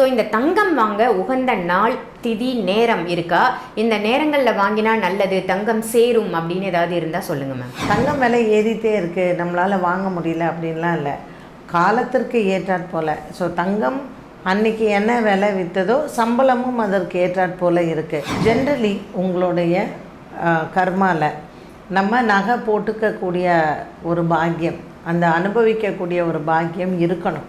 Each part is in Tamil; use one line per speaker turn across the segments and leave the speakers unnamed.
ஸோ இந்த தங்கம் வாங்க உகந்த நாள் திதி நேரம் இருக்கா? இந்த நேரங்களில் வாங்கினா நல்லது தங்கம் சேரும் அப்படின்னு ஏதாவது இருந்தால் சொல்லுங்க மேம்
தங்கம் விலை ஏறிட்டே இருக்குது நம்மளால் வாங்க முடியல அப்படின்லாம் இல்லை. காலத்திற்கு ஏற்றாற் போல். ஸோ தங்கம் அன்னைக்கு என்ன விலை விற்றதோ சம்பளமும் அதற்கு ஏற்றாற் போல் இருக்குது ஜென்ரலி உங்களுடைய கர்மாவில் நம்ம நகை போட்டுக்கக்கூடிய ஒரு பாக்கியம் அந்த அனுபவிக்கக்கூடிய ஒரு பாக்கியம் இருக்கணும்.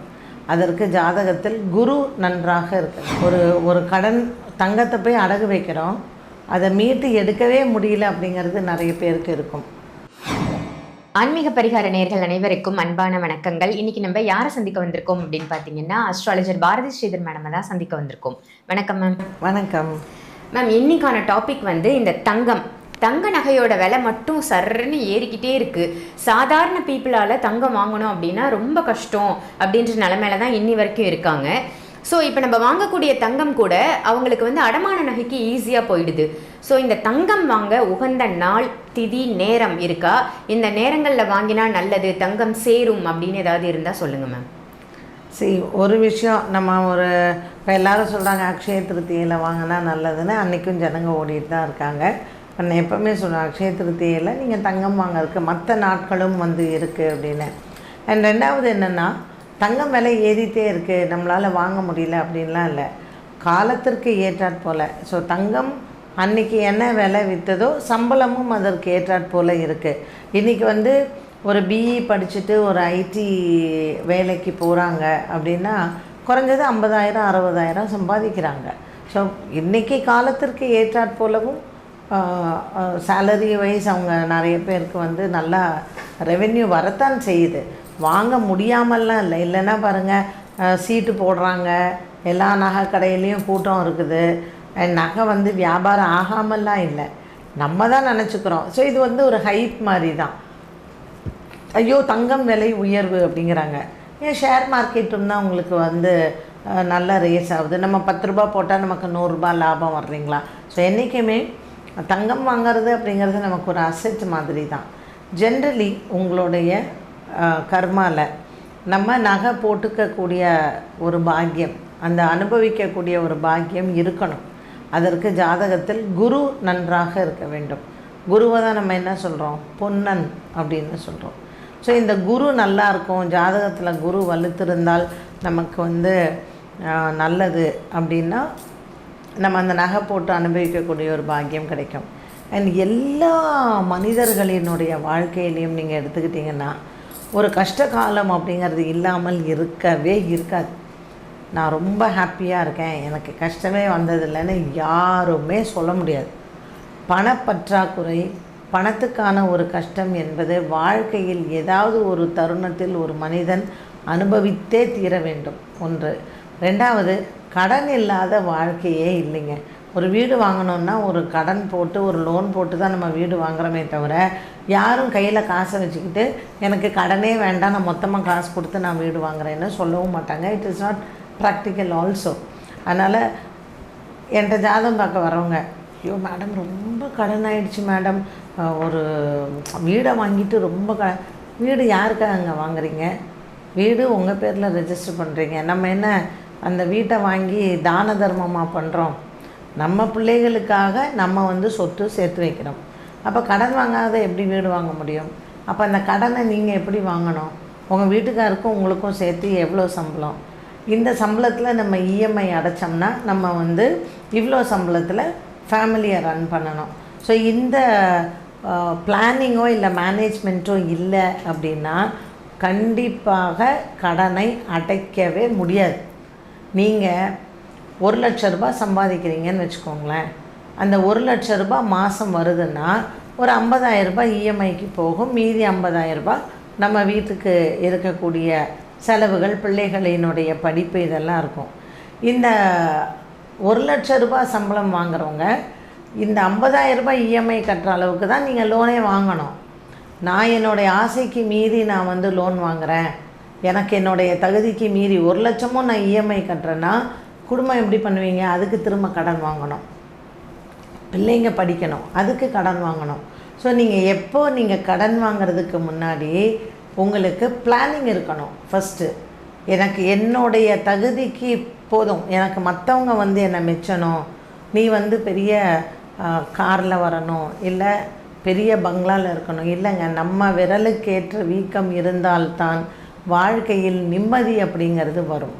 அதற்கு ஜாதகத்தில் குரு நன்றாக இருக்கு ஒரு ஒரு கடன் தங்கத்தை போய் அடகு வைக்கிறோம். அதை மீட்டு எடுக்கவே முடியல அப்படிங்கிறது நிறைய பேருக்கு இருக்கும்.
ஆன்மீக பரிகார நேர்கள் அனைவருக்கும் அன்பான வணக்கங்கள். இன்னைக்கு நம்ம யாரை சந்திக்க வந்திருக்கோம் அப்படின்னு பார்த்தீங்கன்னா அஸ்ட்ராலஜர் பாரதி ஸ்ரீதர் மேடம் தான் சந்திக்க வந்திருக்கோம். வணக்கம் மேம்
வணக்கம்.
மேம் இன்னைக்கான டாபிக் வந்து இந்த தங்கம். தங்க நகையோட விலை மட்டும் சர்ன்னு ஏறிக்கிட்டே இருக்குது சாதாரண பீப்புளால் தங்கம் வாங்கணும் அப்படின்னா ரொம்ப கஷ்டம் அப்படின்ற நிலமையில தான் இன்னி வரைக்கும் இருக்காங்க. ஸோ இப்போ நம்ம வாங்கக்கூடிய தங்கம் கூட அவங்களுக்கு வந்து அடமான நகைக்கு ஈஸியாக போயிடுது. ஸோ இந்த தங்கம் வாங்க உகந்த நாள் திதி நேரம் இருக்கா? இந்த நேரங்களில் வாங்கினா நல்லது தங்கம் சேரும் அப்படின்னு ஏதாவது இருந்தால் சொல்லுங்கள் மேம்
சரி ஒரு விஷயம் நம்ம ஒரு இப்போ எல்லோரும் சொல்கிறாங்க அக்ஷய திருத்தியில் வாங்கினா நல்லதுன்னு அன்றைக்கும் ஜனங்க ஓடிட்டு தான் இருக்காங்க. நான் எப்போவுமே சொல்கிறேன் அக்ஷய திருத்தியில் நீங்கள் தங்கம் வாங்கறதுக்கு மற்ற நாட்களும் வந்து இருக்குது அப்படின்னு. அண்ட் ரெண்டாவது என்னென்னா தங்கம் விலை ஏறிட்டே இருக்குது நம்மளால் வாங்க முடியல அப்படின்லாம் இல்லை. காலத்திற்கு ஏற்றாற் போல். ஸோ தங்கம் அன்னைக்கு என்ன விலை விற்றதோ சம்பளமும் அதற்கு ஏற்றாற் போல் இருக்குது இன்றைக்கி வந்து ஒரு பிஇ படிச்சுட்டு ஒரு ஐடி வேலைக்கு போகிறாங்க அப்படின்னா குறைஞ்சது ஐம்பதாயிரம் அறுபதாயிரம் சம்பாதிக்கிறாங்க. ஸோ இன்றைக்கி காலத்திற்கு ஏற்றாற் போலவும் சேலரி வைஸ் அவங்க நிறைய பேருக்கு வந்து நல்லா ரெவென்யூ வரத்தான் செய்யுது. வாங்க முடியாமல்லாம் இல்லை. இல்லைன்னா பாருங்கள் சீட்டு போடுறாங்க. எல்லா நகை கடையிலையும் கூட்டம் இருக்குது. நகை வந்து வியாபாரம் ஆகாமல்லாம் இல்லை. நம்ம தான் நினச்சிக்கிறோம். ஸோ இது வந்து ஒரு ஹைப் மாதிரி தான் ஐயோ தங்கம் விலை உயர்வு அப்படிங்கிறாங்க. ஏன் ஷேர் மார்க்கெட்டுன்னா உங்களுக்கு வந்து நல்லா ரேஸ் ஆகுது? நம்ம பத்து ரூபா போட்டால் நமக்கு நூறுரூபா லாபம் வர்றீங்களா? ஸோ என்றைக்குமே தங்கம் வாங்கிறது அப்படிங்கிறது நமக்கு ஒரு அசெட் மாதிரி தான் ஜென்ரலி உங்களுடைய கர்மாவில் நம்ம நகை போட்டுக்கக்கூடிய ஒரு பாக்கியம் அந்த அனுபவிக்கக்கூடிய ஒரு பாக்கியம் இருக்கணும். அதற்கு ஜாதகத்தில் குரு நன்றாக இருக்க வேண்டும். குருவை தான் நம்ம என்ன சொல்கிறோம் பொன்னன் அப்படின்னு சொல்கிறோம் ஸோ இந்த குரு நல்லா இருக்கும். ஜாதகத்தில் குரு வலுத்திருந்தால் நமக்கு வந்து நல்லது அப்படின்னா நம்ம அந்த நகை போட்டு அனுபவிக்கக்கூடிய ஒரு பாக்கியம் கிடைக்கும். அண்ட் எல்லா மனிதர்களினுடைய வாழ்க்கையிலையும் நீங்கள் எடுத்துக்கிட்டிங்கன்னா ஒரு கஷ்ட காலம் அப்படிங்கிறது இல்லாமல் இருக்கவே இருக்காது. நான் ரொம்ப ஹாப்பியாக இருக்கேன். எனக்கு கஷ்டமே வந்ததில்லைன்னு யாருமே சொல்ல முடியாது. பணப்பற்றாக்குறை பணத்துக்கான ஒரு கஷ்டம் என்பது வாழ்க்கையில் ஏதாவது ஒரு தருணத்தில் ஒரு மனிதன் அனுபவித்தே தீர வேண்டும். ஒன்று ரெண்டாவது கடன் இல்லாத வாழ்க்கையே இல்லைங்க. ஒரு வீடு வாங்கணுன்னா ஒரு கடன் போட்டு ஒரு லோன் போட்டு தான் நம்ம வீடு வாங்குறோமே தவிர யாரும் கையில் காசை வச்சுக்கிட்டு எனக்கு கடனே வேண்டாம் நான் மொத்தமாக காசு கொடுத்து நான் வீடு வாங்குறேன்னு சொல்லவும் மாட்டாங்க. It is not practical also அதனால் என்கிட்ட ஜாதகம் பார்க்க வரவங்க ஐயோ மேடம் ரொம்ப கடன் ஆயிடுச்சு மேடம் ஒரு வீடை வாங்கிட்டு ரொம்ப க வீடு யாருக்காக அங்கே வாங்குறீங்க? வீடு உங்கள் பேரில் ரெஜிஸ்டர் பண்ணுறீங்க நம்ம என்ன அந்த வீட்டை வாங்கி தான தர்மமாக பண்ணுறோம் நம்ம பிள்ளைகளுக்காக நம்ம வந்து சொத்து சேர்த்து வைக்கிறோம் அப்போ கடன் வாங்காத எப்படி வீடு வாங்க முடியும்? அப்போ அந்த கடனை நீங்கள் எப்படி வாங்கணும்? உங்கள் வீட்டுக்காருக்கும் உங்களுக்கும் சேர்த்து எவ்வளோ சம்பளம்? இந்த சம்பளத்தில் நம்ம இஎம்ஐ அடைச்சோம்னா நம்ம வந்து இவ்வளோ சம்பளத்தில் ஃபேமிலியை ரன் பண்ணணும். ஸோ இந்த பிளானிங்கோ இல்லை மேனேஜ்மெண்ட்டோ இல்லை அப்படின்னா கண்டிப்பாக கடனை அடைக்கவே முடியாது. நீங்கள் ஒரு லட்ச ரூபாய் சம்பாதிக்கிறீங்கன்னு வச்சுக்கோங்களேன். அந்த ஒரு லட்ச ரூபாய் மாதம் வருதுன்னா ஒரு 50000 ரூபாய் இஎம்ஐக்கு போகும். மீதி 50000 ரூபாய் நம்ம வீட்டுக்கு இருக்கக்கூடிய செலவுகள் பிள்ளைகளினுடைய படிப்பு இதெல்லாம் இருக்கும். இந்த ஒரு லட்ச ரூபாய் சம்பளம் வாங்குறவங்க இந்த 50000 ரூபாய் இஎம்ஐ கட்டுற அளவுக்கு தான் நீங்கள் லோனே வாங்கணும். நான் என்னுடைய ஆசைக்கு மீறி நான் வந்து லோன் வாங்குறேன். எனக்கு என்னுடைய தகுதிக்கு மீறி ஒரு லட்சமும் நான் இஎம்ஐ கட்டுறேன்னா குடும்பம் எப்படி பண்ணுவீங்க? அதுக்கு திரும்ப கடன் வாங்கணும். பிள்ளைங்க படிக்கணும். அதுக்கு கடன் வாங்கணும். ஸோ நீங்கள் எப்போ நீங்கள் கடன் வாங்குறதுக்கு முன்னாடி உங்களுக்கு பிளானிங் இருக்கணும். ஃபஸ்ட்டு எனக்கு என்னுடைய தகுதிக்கு போதும். எனக்கு மற்றவங்க வந்து என்னை மெச்சணும். நீ வந்து பெரிய காரில் வரணும். இல்லை பெரிய பங்களாவில் இருக்கணும். இல்லைங்க நம்ம விரலுக்கேற்ற வீக்கம் இருந்தால்தான் வாழ்க்கையில் நிம்மதி அப்படிங்கிறது வரும்.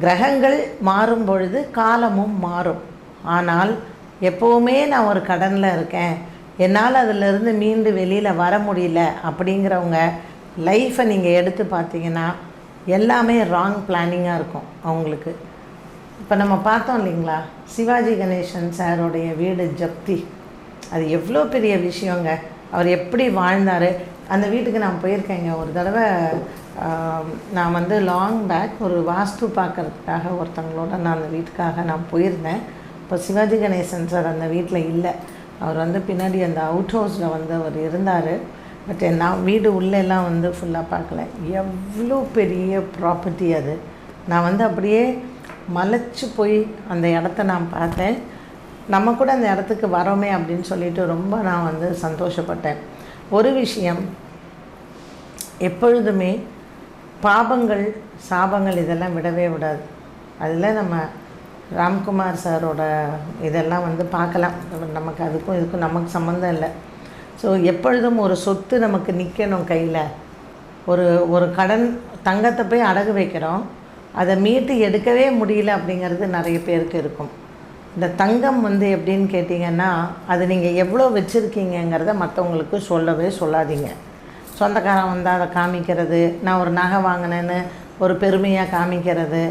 கிரகங்கள் மாறும் பொழுது காலமும் மாறும். ஆனால் எப்போவுமே நான் ஒரு கடனில் இருக்கேன். என்னால் அதிலிருந்து மீண்டு வெளியில் வர முடியல அப்படிங்கிறவங்க லைஃப்பை நீங்கள் எடுத்து பார்த்தீங்கன்னா எல்லாமே ராங் பிளானிங்காக இருக்கும் அவங்களுக்கு. இப்போ நம்ம பார்த்தோம் இல்லைங்களா? சிவாஜி கணேசன் சாரோடைய வீடு ஜப்தி. அது எவ்வளோ பெரிய விஷயங்க. அவர் எப்படி வாழ்ந்தார்? அந்த வீட்டுக்கு நான் போயிருக்கேங்க. ஒரு தடவை நான் வந்து லாங் பேக் ஒரு வாஸ்து பார்க்கறதுக்காக ஒருத்தங்களோட நான் அந்த வீட்டுக்காக நான் போயிருந்தேன். இப்போ சிவாஜி கணேசன் சார் அந்த வீட்டில் இல்லை. அவர் வந்து பின்னாடி அந்த அவுட் ஹவுஸில் வந்து அவர் இருந்தார். பட் நான் வீடு உள்ளெல்லாம் வந்து ஃபுல்லாக பார்க்கல. எவ்வளோ பெரிய ப்ராப்பர்ட்டி அது. நான் வந்து அப்படியே மலைச்சு போய் அந்த இடத்த நான் பார்த்தேன். நம்ம கூட அந்த இடத்துக்கு வரோமே அப்படின்னு சொல்லிட்டு ரொம்ப நான் வந்து சந்தோஷப்பட்டேன். ஒரு விஷயம் எப்பொழுதுமே பாபங்கள் சாபங்கள் இதெல்லாம் விடவே விடாது. அதில் நம்ம ராம்குமார் சாரோட இதெல்லாம் வந்து பார்க்கலாம். நமக்கு அதுக்கும் இதுக்கும் நமக்கு சம்மந்தம் இல்லை. ஸோ எப்பொழுதும் ஒரு சொத்து நமக்கு நிற்கணும் கையில். ஒரு ஒரு கடன் தங்கத்தை போய் அடகு வைக்கிறோம். அதை மீட்டு எடுக்கவே முடியல அப்படிங்கிறது நிறைய பேருக்கு இருக்கும். இந்த தங்கம் வந்து எப்படின்னு கேட்டிங்கன்னா அது நீங்கள் எவ்வளோ வச்சுருக்கீங்கங்கிறத மற்றவங்களுக்கு சொல்லவே சொல்லாதீங்க. சொந்தக்காரன் வந்து அதை காமிக்கிறது நான் ஒரு நகை வாங்கினேன்னு ஒரு பெருமையாக காமிக்கிறது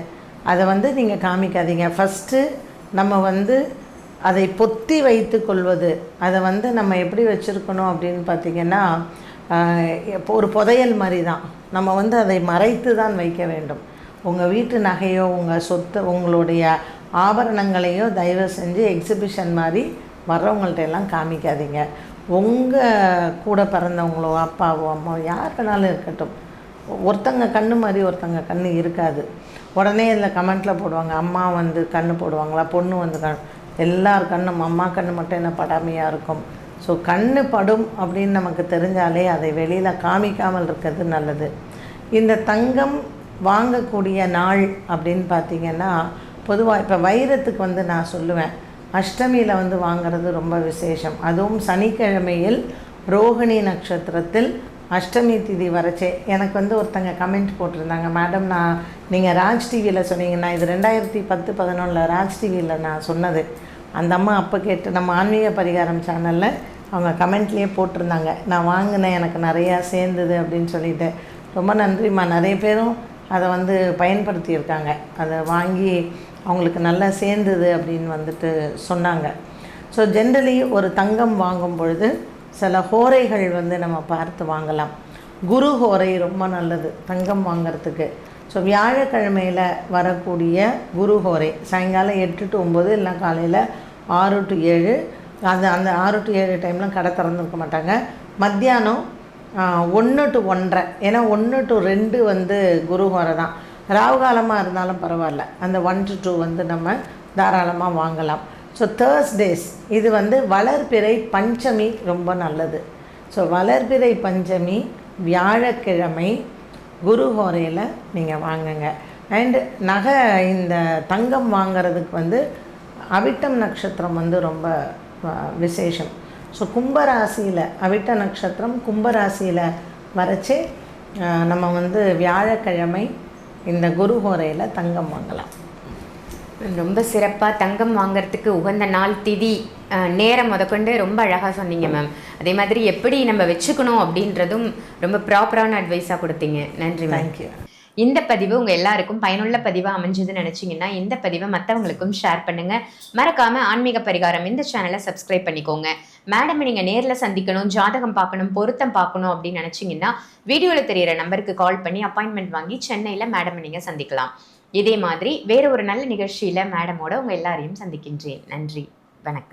அதை வந்து நீங்கள் காமிக்காதீங்க. ஃபஸ்ட்டு நம்ம வந்து அதை பொத்தி வைத்து கொள்வது அதை வந்து நம்ம எப்படி வச்சுருக்கணும் அப்படின்னு பார்த்திங்கன்னா ஒரு புதையல் மாதிரி தான் நம்ம வந்து அதை மறைத்து தான் வைக்க வேண்டும். உங்கள் வீட்டு நகையோ உங்கள் சொத்து உங்களுடைய ஆபரணங்களையோ தயவு செஞ்சு எக்ஸிபிஷன் மாதிரி வர்றவங்கள்ட்ட எல்லாம் காமிக்காதீங்க. உங்கள் கூட பிறந்தவங்களோ அப்பாவோ அம்மாவோ யார் வேணாலும் இருக்கட்டும். ஒருத்தங்க கண்ணு மாதிரி ஒருத்தங்க கண்ணு இருக்காது. உடனே இதில் கமெண்ட்டில் போடுவாங்க அம்மா வந்து கண்ணு போடுவாங்களா? பொண்ணு வந்து கண் எல்லார் கண்ணும் அம்மா கண்ணு மட்டும் என்ன படாமையாக இருக்கும்? ஸோ கண்ணு படும் அப்படின்னு நமக்கு தெரிஞ்சாலே அதை வெளியில் காமிக்காமல் இருக்கிறது நல்லது. இந்த தங்கம் வாங்கக்கூடிய நாள் அப்படின்னு பார்த்தீங்கன்னா பொதுவாக இப்போ வைரத்துக்கு வந்து நான் சொல்லுவேன். அஷ்டமியில் வந்து வாங்கிறது ரொம்ப விசேஷம். அதுவும் சனிக்கிழமையில் ரோகிணி நட்சத்திரத்தில் அஷ்டமி திதி வரைச்சே. எனக்கு வந்து ஒருத்தங்க கமெண்ட் போட்டிருந்தாங்க. மேடம் நான் நீங்கள் ராஜ் டிவியில் சொன்னீங்கன்னா இது ரெண்டாயிரத்தி பத்து பதினொன்றில் ராஜ் டிவியில் நான் சொன்னது. அந்த அம்மா அப்போ கேட்டு நம்ம ஆன்மீக பரிகாரம் சேனலில் அவங்க கமெண்ட்லேயே போட்டிருந்தாங்க. நான் வாங்கினேன் எனக்கு நிறையா சேர்ந்தது அப்படின்னு சொல்லிட்டு. ரொம்ப நன்றிம்மா. நிறைய பேரும் அதை வந்து பயன்படுத்தியிருக்காங்க. அதை வாங்கி அவங்களுக்கு நல்லா சேர்ந்தது அப்படின்னு வந்துட்டு சொன்னாங்க. ஸோ ஜென்ரலி ஒரு தங்கம் வாங்கும் பொழுது சில ஹோரைகள் வந்து நம்ம பார்த்து வாங்கலாம். குரு ஹோரை ரொம்ப நல்லது தங்கம் வாங்குறதுக்கு. ஸோ வியாழக்கிழமையில் வரக்கூடிய குரு ஹோரை சாயங்காலம் எட்டு டு ஒம்பது இல்லை காலையில் ஆறு டு ஏழு அது அந்த ஆறு டு ஏழு டைம்லாம் கடை திறந்துருக்க மாட்டாங்க. மத்தியானம் ஒன்று டு ஒன்றரை ஏன்னா ஒன்று டு ரெண்டு வந்து குரு ஹோரை தான். ராவு காலமாக இருந்தாலும் பரவாயில்ல. அந்த ஒன் டு டூ வந்து நம்ம தாராளமாக வாங்கலாம். ஸோ தேர்ஸ்டேஸ் இது வந்து வளர்பிறை பஞ்சமி ரொம்ப நல்லது. ஸோ வளர்பிறை பஞ்சமி வியாழக்கிழமை குரு ஹோரையில் நீங்கள் வாங்குங்க. அண்டு நகை இந்த தங்கம் வாங்குறதுக்கு வந்து அவிட்டம் நட்சத்திரம் வந்து ரொம்ப விசேஷம். ஸோ கும்பராசியில் அவிட்ட நட்சத்திரம் கும்பராசியில் வரைச்சி நம்ம வந்து வியாழக்கிழமை இந்த குரு ஹோரையில் தங்கம் வாங்கலாம்.
ரொம்ப சிறப்பாக தங்கம் வாங்குறதுக்கு உகந்த நாள் திதி நேரம் முதற்கொண்டு ரொம்ப அழகாக சொன்னீங்க மேம் அதே மாதிரி எப்படி நம்ம வச்சுக்கணும் அப்படின்றதும் ரொம்ப ப்ராப்பரான அட்வைஸாக கொடுத்தீங்க. நன்றி
தேங்க்யூ
இந்த பதிவு உங்க எல்லாருக்கும் பயனுள்ள பதிவா அமைஞ்சதுன்னு நினைச்சீங்கன்னா இந்த பதிவை மற்றவங்களுக்கும் ஷேர் பண்ணுங்க. மறக்காம ஆன்மீக பரிகாரம் இந்த சேனலை சப்ஸ்கிரைப் பண்ணிக்கோங்க. மேடம் நீங்க நேரில் சந்திக்கணும் ஜாதகம் பார்க்கணும் பொருத்தம் பார்க்கணும் அப்படின்னு நினைச்சீங்கன்னா வீடியோல தெரியற நம்பருக்கு கால் பண்ணி அப்பாயின்மெண்ட் வாங்கி சென்னையில மேடம் நீங்க சந்திக்கலாம். இதே மாதிரி வேற ஒரு நல்ல நிகழ்ச்சியில மேடமோட உங்க எல்லாரையும் சந்திக்கின்றேன். நன்றி வணக்கம்.